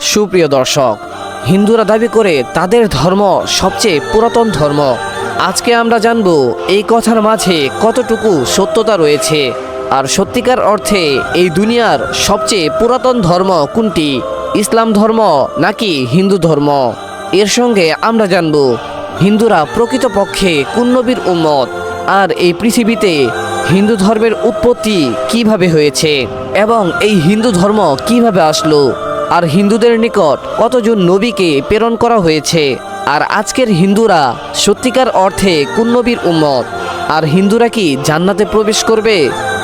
সুপ্রিয় দর্শক, হিন্দুরা দাবি করে তাদের ধর্ম সবচেয়ে পুরাতন ধর্ম। আজকে আমরা জানব এই কথার মাঝে কতটুকু সত্যতা রয়েছে আর সত্যিকার অর্থে এই দুনিয়ার সবচেয়ে পুরাতন ধর্ম কোনটি? ইসলাম ধর্ম নাকি হিন্দু ধর্ম? এর সঙ্গে আমরা জানব হিন্দুরা প্রকৃতপক্ষে কোন নবীর আর এই পৃথিবীতে হিন্দু ধর্মের উৎপত্তি কীভাবে হয়েছে এবং এই হিন্দু ধর্ম কীভাবে আসলো? আর হিন্দুদের নিকট কতজন নবীকে প্রেরণ করা হয়েছে? আর আজকের হিন্দুরা সত্যিকার অর্থে কোন নবীর উম্মত? আর হিন্দুরা কি জান্নাতে প্রবেশ করবে?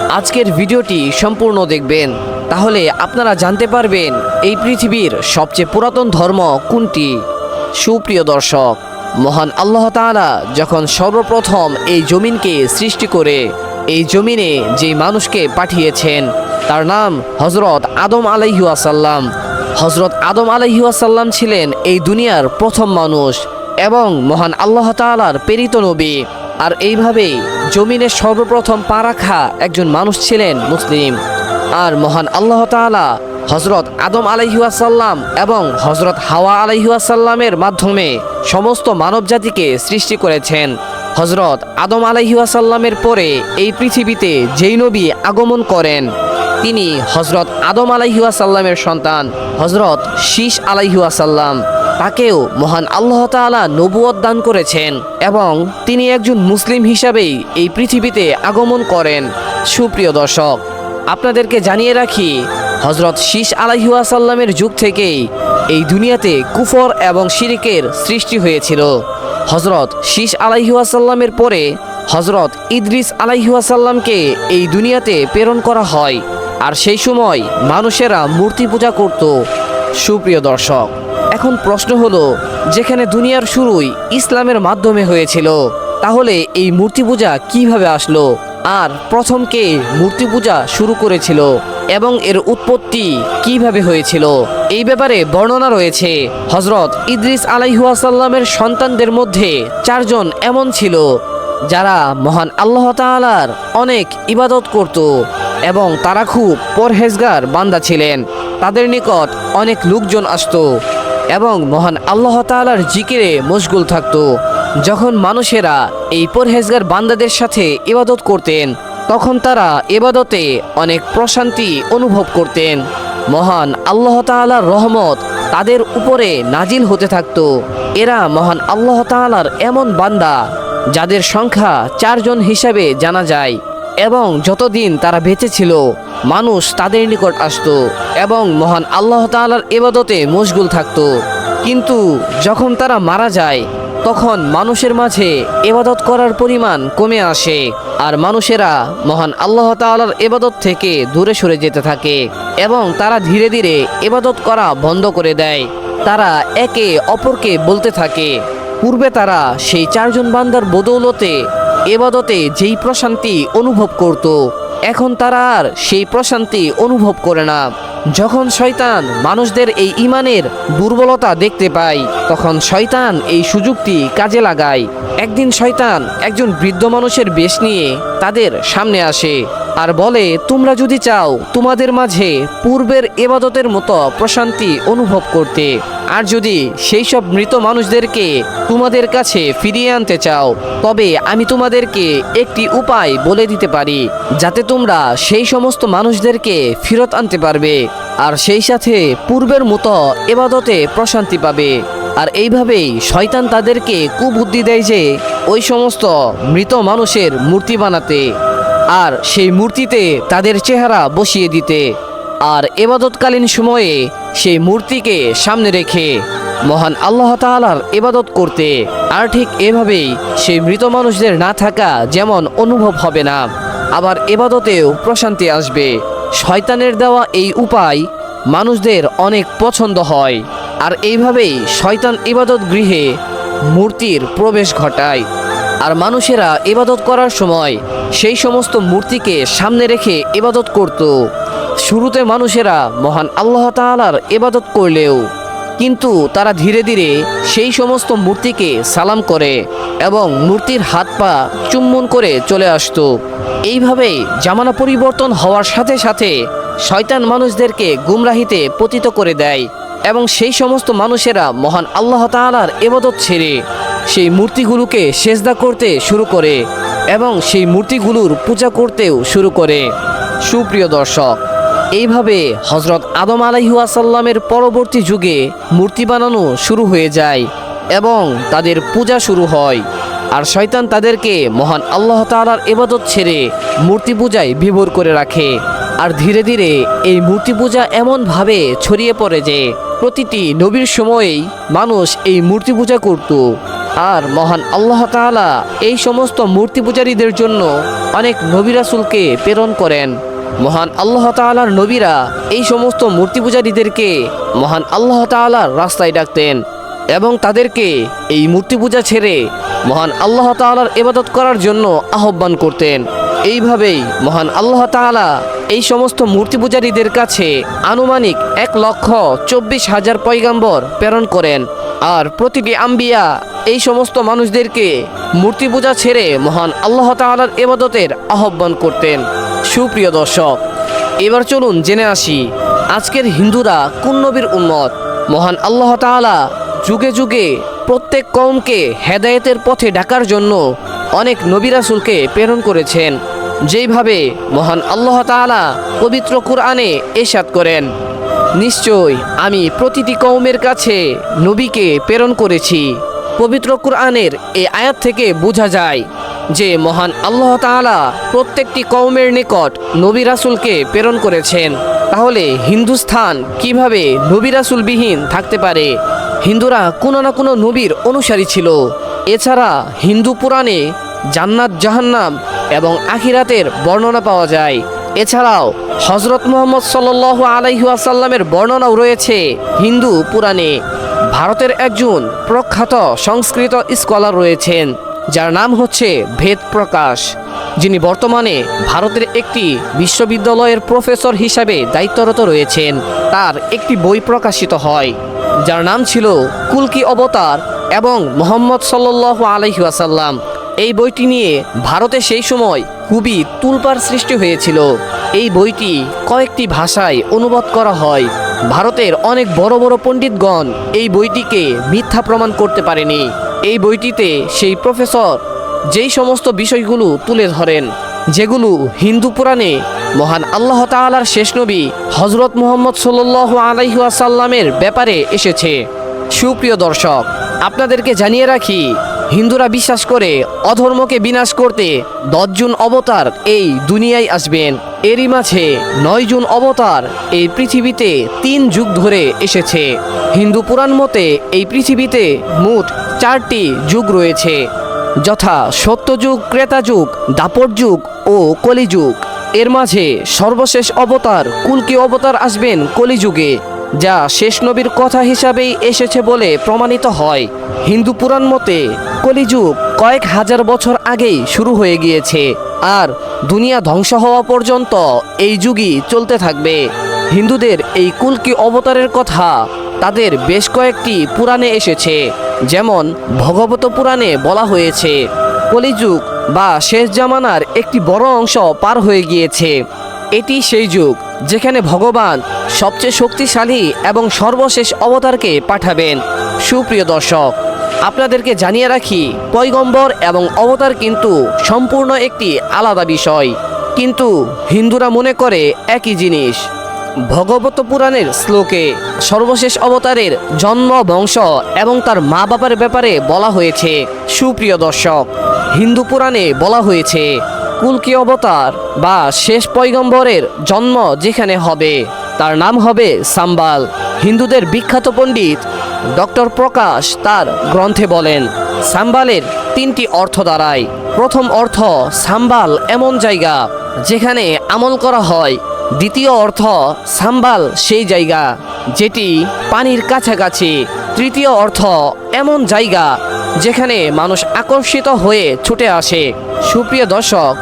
আজকের ভিডিওটি সম্পূর্ণ দেখবেন। তাহলে আপনারা জানতে পারবেন এই পৃথিবীর সবচেয়ে পুরাতন ধর্ম কোনটি। সুপ্রিয় দর্শক, মহান আল্লাহ তাআলা যখন সর্বপ্রথম এই জমিনকে সৃষ্টি করে, এই জমিনে যে মানুষকে পাঠিয়েছেন, তার নাম হজরত আদম আলাইহুয়াসাল্লাম হজরত আদম আলাইহুয়াসাল্লাম ছিলেন এই দুনিয়ার প্রথম মানুষ এবং মহান আল্লাহ তাআলার প্রেরিত নবী। আর এইভাবেই জমিনে সর্বপ্রথম পা রাখা একজন মানুষ ছিলেন মুসলিম। আর মহান আল্লাহ তাআলা হজরত আদম আলাইহুয়াসাল্লাম এবং হজরত হাওয়া আলাইহুয়াসাল্লামের মাধ্যমে সমস্ত মানব জাতিকে সৃষ্টি করেছেন। হজরত আদম আলাইহুয়াসাল্লামের পরে এই পৃথিবীতে যেই নবী আগমন করেন তিনি হজরত আদম আলাইহুয়াসাল্লামের সন্তান হজরত শীষ আলাইহুয়াসাল্লাম তাকেও মহান আল্লাহ তাআলা নবুয়ত দান করেছেন এবং তিনি একজন মুসলিম হিসাবেই এই পৃথিবীতে আগমন করেন। সুপ্রিয় দর্শক, আপনাদেরকে জানিয়ে রাখি হজরত শীষ আলাইহুয়াসাল্লামের যুগ থেকেই এই দুনিয়াতে কুফর এবং শিরিকের সৃষ্টি হয়েছিল। হজরত শীষ আলাইহুয়াসাল্লামের পরে হজরত ইদ্রিস আলাইহুয়াসাল্লামকে এই দুনিয়াতে প্রেরণ করা হয়। আর সেই সময় মানুষেরা মূর্তি পূজা করত। সুপ্রিয় দর্শক, এখন প্রশ্ন হলো, যেখানে দুনিয়ার শুরুই ইসলামের মাধ্যমে হয়েছিল, তাহলে এই মূর্তি পূজা কীভাবে আসলো? আর প্রথম কে মূর্তি পূজা শুরু করেছিল এবং এর উৎপত্তি কীভাবে হয়েছিল? এই ব্যাপারে বর্ণনা রয়েছে হজরত ইদ্রিস আলাইহুয়াসাল্লামের সন্তানদের মধ্যে চারজন এমন ছিল, যারা মহান আল্লাহ তাআলার অনেক ইবাদত করত। এবং তারা খুব পরহেজগার বান্দা ছিলেন। তাদের নিকট অনেক লোকজন আসতো এবং মহান আল্লাহ তাআলার জিকিরে মশগুল থাকত। যখন মানুষেরা এই পরহেজগার বান্দাদের সাথে ইবাদত করতেন, তখন তারা ইবাদতে অনেক প্রশান্তি অনুভব করতেন। মহান আল্লাহ তাআলার রহমত তাদের উপরে নাজিল হতে থাকতো। এরা মহান আল্লাহ তাআলার এমন বান্দা যাদের সংখ্যা চারজন হিসাবে জানা যায়। এবং যতদিন তারা বেঁচে ছিল, মানুষ তাদের নিকট আসতো এবং মহান আল্লাহ তাআলার এবাদতে মশগুল থাকত। কিন্তু যখন তারা মারা যায়, তখন মানুষের মাঝে এবাদত করার পরিমাণ কমে আসে আর মানুষেরা মহান আল্লাহ তাআলার এবাদত থেকে দূরে সরে যেতে থাকে এবং তারা ধীরে ধীরে এবাদত করা বন্ধ করে দেয়। তারা একে অপরকে বলতে থাকে। পূর্বে তারা সেই চারজন বান্দার বদৌলতে এবাদতে যেই প্রশান্তি অনুভব করত, এখন তারা আর সেই প্রশান্তি অনুভব করে না। যখন শয়তান মানুষদের এই ইমানের দুর্বলতা দেখতে পায়, তখন শয়তান এই সুযোগটি কাজে লাগায়। একদিন শয়তান একজন বৃদ্ধ মানুষের বেশ নিয়ে তাদের সামনে আসে আর বলে, তোমরা যদি চাও তোমাদের মাঝে পূর্বের এবাদতের মতো প্রশান্তি অনুভব করতে আর যদি সেই সব মৃত মানুষদেরকে তোমাদের কাছে ফিরিয়ে আনতে চাও, তবে আমি তোমাদেরকে একটি উপায় বলে দিতে পারি, যাতে তোমরা সেই সমস্ত মানুষদেরকে ফেরত আনতে পারবে আর সেই সাথে পূর্বের মতো এবাদতে প্রশান্তি পাবে। আর এইভাবেই শয়তান তাদেরকে কুবুদ্ধি দেয় যে, ওই সমস্ত মৃত মানুষের মূর্তি বানাতে আর সেই মূর্তিতে তাদের চেহারা বসিয়ে দিতে। আর এবাদতকালীন সময়ে সেই মূর্তিকে সামনে রেখে মহান আল্লাহ তাআলার ইবাদত করতে আর ঠিক এভাবেই সেই মৃত মানুষদের না থাকা যেমন অনুভব হবে না, আবার এবাদতেও প্রশান্তি আসবে। শয়তানের দেওয়া এই উপায় মানুষদের অনেক পছন্দ হয়। আর এইভাবেই শয়তান ইবাদত গৃহে মূর্তির প্রবেশ ঘটায়। আর মানুষেরা ইবাদত করার সময় সেই সমস্ত মূর্তিকে সামনে রেখে ইবাদত করত। শুরুতে মানুষেরা মহান আল্লাহ তাআলার ইবাদত করলেও, কিন্তু তারা ধীরে ধীরে সেই সমস্ত মূর্তিকে সালাম করে এবং মূর্তির হাত পা চুম্বন করে চলে আসতো। এইভাবে জামানা পরিবর্তন হওয়ার সাথে সাথে শয়তান মানুষদেরকে গুমরাহিতে পতিত করে দেয় এবং সেই সমস্ত মানুষেরা মহান আল্লাহ তাআলার এবাদত ছেড়ে সেই মূর্তিগুলোকে সেজদা করতে শুরু করে এবং সেই মূর্তিগুলোর পূজা করতেও শুরু করে। সুপ্রিয় দর্শক, এইভাবে হজরত আদম আলাইহুয়াসাল্লামের পরবর্তী যুগে মূর্তি বানানো শুরু হয়ে যায় এবং তাদের পূজা শুরু হয়। আর শয়তান তাদেরকে মহান আল্লাহ তাআলার এবাদত ছেড়ে মূর্তি পূজায় বিভোর করে রাখে। আর ধীরে ধীরে এই মূর্তি পূজা এমনভাবে ছড়িয়ে পড়ে যে, প্রতিটি নবীর সময়েই মানুষ এই মূর্তি পূজা করত। আর মহান আল্লাহ তাআলা এই সমস্ত মূর্তি পূজারীদের জন্য অনেক নবিরাসুলকে প্রেরণ করেন। মহান আল্লাহ তাআলার নবীরা এই সমস্ত মূর্তি পূজারীদেরকে মহান আল্লাহ তাআলার রাস্তায় ডাকতেন এবং তাদেরকে এই মূর্তি পূজা ছেড়ে মহান আল্লাহ তাআলার ইবাদত করার জন্য আহ্বান করতেন। এইভাবেই মহান আল্লাহ তাআলা এই সমস্ত মূর্তি পূজারীদের কাছে আনুমানিক এক লক্ষ চব্বিশ হাজার পয়গাম্বর প্রেরণ করেন। আর প্রতিটি আম্বিয়া এই সমস্ত মানুষদেরকে মূর্তি পূজা ছেড়ে মহান আল্লাহ তাআলার ইবাদতের আহ্বান করতেন। সুপ্রিয় দর্শক, এবার চলুন জেনে আসি আজকের হিন্দুরা কোন নবীর উম্মত? মহান আল্লাহ তাআলা যুগে যুগে প্রত্যেক কওমকে হেদায়েতের পথে ডাকার জন্য অনেক নবী রাসূলকে প্রেরণ করেছেন। যেইভাবে মহান আল্লাহ তাআলা পবিত্র কুরআনে এরশাদ করেন, নিশ্চয় আমি প্রতিটি কওমের কাছে নবীকে প্রেরণ করেছি। পবিত্র কুরআনের এই আয়াত থেকে বোঝা যায় যে মহান আল্লাহ তাআলা প্রত্যেকটি কওমের নিকট নবী রাসূলকে প্রেরণ করেছেন। তাহলে হিন্দুস্থান কীভাবে নবী রাসূলবিহীন থাকতে পারে? হিন্দুরা কোনো না কোনো নবীর অনুসারী ছিল। এছাড়া হিন্দু পুরাণে জান্নাত, জাহান্নাম এবং আখিরাতের বর্ণনা পাওয়া যায়। এছাড়াও হজরত মোহাম্মদ সাল্ল আলাইহাসাল্লামের বর্ণনাও রয়েছে হিন্দু পুরাণে। ভারতের একজন প্রখ্যাত সংস্কৃত স্কলার রয়েছেন, যার নাম হচ্ছে ভেদ প্রকাশ। যিনি বর্তমানে ভারতের একটি বিশ্ববিদ্যালয়ের প্রফেসর হিসাবে দায়িত্বরত রয়েছেন। তার একটি বই প্রকাশিত হয়, যার নাম ছিল কুলকি অবতার এবং মোহাম্মদ সাল্লাহ আলহিহাসাল্লাম এই বইটি নিয়ে ভারতে সেই সময় খুবই তুলপার সৃষ্টি হয়েছিল। এই বইটি কয়েকটি ভাষায় অনুবাদ করা হয়। ভারতের অনেক বড় বড় পণ্ডিতগণ এই বইটিকে মিথ্যা প্রমাণ করতে পারেনি। এই বইটিতে সেই প্রফেসর যেই সমস্ত বিষয়গুলো তুলে ধরেন, যেগুলো হিন্দু পুরাণে মহান আল্লাহ তাআলার শেষ নবী হজরত মোহাম্মদ সাল্লাহ আলাইহাসাল্লামের ব্যাপারে এসেছে। সুপ্রিয় দর্শক, আপনাদেরকে জানিয়ে রাখি, হিন্দুরা বিশ্বাস করে অধর্মকে বিনাশ করতে দশজন অবতার এই দুনিয়ায় আসবেন। এরই মাঝে নয় জন অবতার এই পৃথিবীতে তিন যুগ ধরে এসেছে। হিন্দু পুরাণ মতে এই পৃথিবীতে মোট চারটি যুগ রয়েছে। যথা সত্যযুগ ক্রেতাযুগ দাপর যুগ ও কলিযুগ এর মাঝে সর্বশেষ অবতার কুলকি অবতার আসবেন কলিযুগে যা শেষ নবীর কথা হিসাবেই এসেছে বলে প্রমাণিত হয়। হিন্দু পুরাণ মতে কলিযুগ কয়েক হাজার বছর আগেই শুরু হয়ে গিয়েছে। আর দুনিয়া ধ্বংস হওয়া পর্যন্ত এই যুগই চলতে থাকবে। হিন্দুদের এই কুলকি অবতারের কথা তাদের বেশ কয়েকটি পুরাণে এসেছে। যেমন ভগবত পুরাণে বলা হয়েছে, কলিযুগ বা শেষ জামানার একটি বড় অংশ পার হয়ে গিয়েছে। এটি সেই যুগ যেখানে ভগবান সবচেয়ে শক্তিশালী এবং সর্বশেষ অবতারকে পাঠাবেন। সুপ্রিয় দর্শক আপনাদেরকে জানিয়ে রাখি, পয়গম্বর এবং অবতার কিন্তু সম্পূর্ণ একটি আলাদা বিষয়। কিন্তু হিন্দুরা মনে করে একই জিনিস। ভগবত পুরাণের শ্লোকে সর্বশেষ অবতারের জন্ম, বংশ এবং তার মা বাবার ব্যাপারে বলা হয়েছে, সুপ্রিয় দর্শক। হিন্দু পুরাণে বলা হয়েছে, কুলকি অবতার বা শেষ পয়গম্বরের জন্ম যেখানে হবে। তার নাম হবে সাম্বাল। হিন্দুদের বিখ্যাত পণ্ডিত ডক্টর প্রকাশ তার গ্রন্থে বলেন, সাম্বালের তিনটি অর্থ দাঁড়ায় প্রথম অর্থ সাম্বাল এমন জায়গা যেখানে আমল করা হয়। দ্বিতীয় অর্থ সাম্বাল সেই জায়গা যেটি পানির কাছাকাছি। তৃতীয় অর্থ এমন জায়গা যেখানে মানুষ আকর্ষিত হয়ে ছুটে আসে। সুপ্রিয় দর্শক,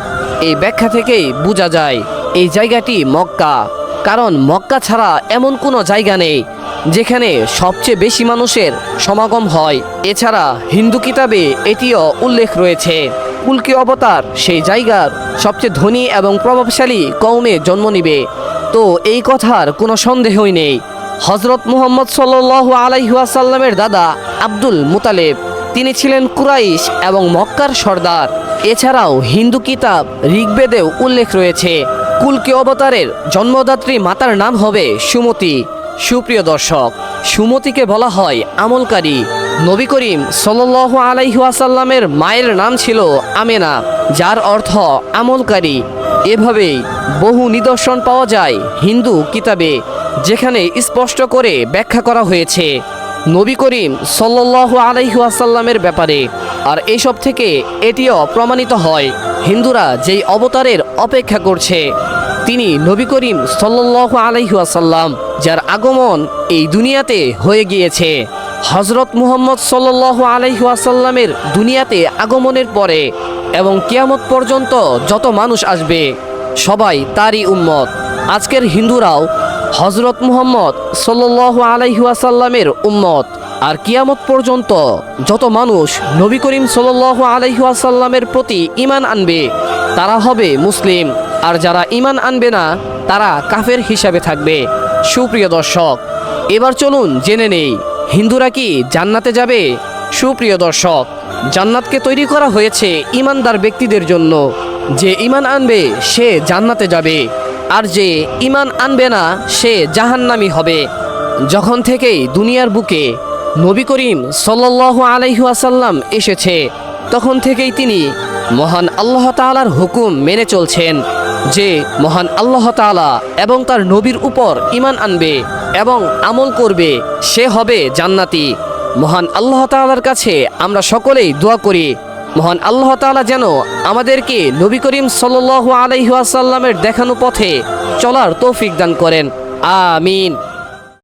এই ব্যাখ্যা থেকেই বোঝা যায়, এই জায়গাটি মক্কা। কারণ মক্কা ছাড়া এমন কোনো জায়গা নেই যেখানে সবচেয়ে বেশি মানুষের সমাগম হয়। এছাড়া হিন্দু কিতাবে এটিও উল্লেখ রয়েছে। কুলকি অবতার সেই জায়গার সবচেয়ে ধনী এবং প্রভাবশালী কৌমে জন্ম নিবে। তো এই কথার কোনো সন্দেহই নেই। হজরত মুহম্মদ সাল্লাহ আলাইহাসাল্লামের দাদা আব্দুল মুতালেব। তিনি ছিলেন কুরাইশ এবং মক্কার সর্দার। এছাড়াও হিন্দু কিতাব ঋগ্বেদেও উল্লেখ রয়েছে। কুলকে অবতারের জন্মদাত্রী মাতার নাম হবে সুমতি। সুপ্রিয় দর্শক, সুমতিকে বলা হয় আমলকারী। নবী করিম সাল্লাহ আলাইহাসাল্লামের মায়ের নাম ছিল আমেনা, যার অর্থ আমলকারী। এভাবেই বহু নিদর্শন পাওয়া যায় হিন্দু কিতাবে, যেখানে স্পষ্ট করে ব্যাখ্যা করা হয়েছে নবী করিম সাল্লাহ আলাইহাসাল্লামের ব্যাপারে। আর এইসব থেকে এটিও প্রমাণিত হয়, হিন্দুরা যেই অবতারের অপেক্ষা করছে। তিনি নবী করিম সাল্লাহ আলাইহাসাল্লাম যার আগমন এই দুনিয়াতে হয়ে গিয়েছে। হজরত মুহম্মদ সাল্লাহ আলাইহাসাল্লামের দুনিয়াতে আগমনের পরে এবং কিয়ামত পর্যন্ত যত মানুষ আসবে, সবাই তারই উম্মত। আজকের হিন্দুরাও হজরত মুহম্মদ সাল্লাহ আলাইহাসাল্লামের উম্মত। আর কিয়ামত পর্যন্ত যত মানুষ নবী করিম সাল্লাহ আলাইহাসাল্লামের প্রতি ইমান আনবে তারা হবে মুসলিম। আর যারা ইমান আনবে না, তারা কাফের হিসাবে থাকবে। সুপ্রিয় দর্শক, এবার চলুন জেনে নেই, হিন্দুরা কি জান্নাতে যাবে? সুপ্রিয় দর্শক, জান্নাতকে তৈরি করা হয়েছে ইমানদার ব্যক্তিদের জন্য। যে ইমান আনবে, সে জান্নাতে যাবে। আর যে ইমান আনবে না, সে জাহান্নামি হবে। যখন থেকেই দুনিয়ার বুকে নবী করিম সাল্লাহ আলাইহাসাল্লাম এসেছে, তখন থেকেই তিনি মহান আল্লাহ তাআলার হুকুম মেনে চলছেন যে মহান আল্লাহ তাআলা এবং তার নবীর উপর ইমান আনবে এবং আমল করবে, সে হবে জান্নাতি। মহান আল্লাহ তাআলার কাছে আমরা সকলেই দোয়া করি, মহান আল্লাহ তাআলা যেন আমাদেরকে নবী করিম সাল্লাল্লাহু আলাইহি ওয়াসাল্লামের দেখানো পথে চলার তৌফিক দান করেন। আমিন।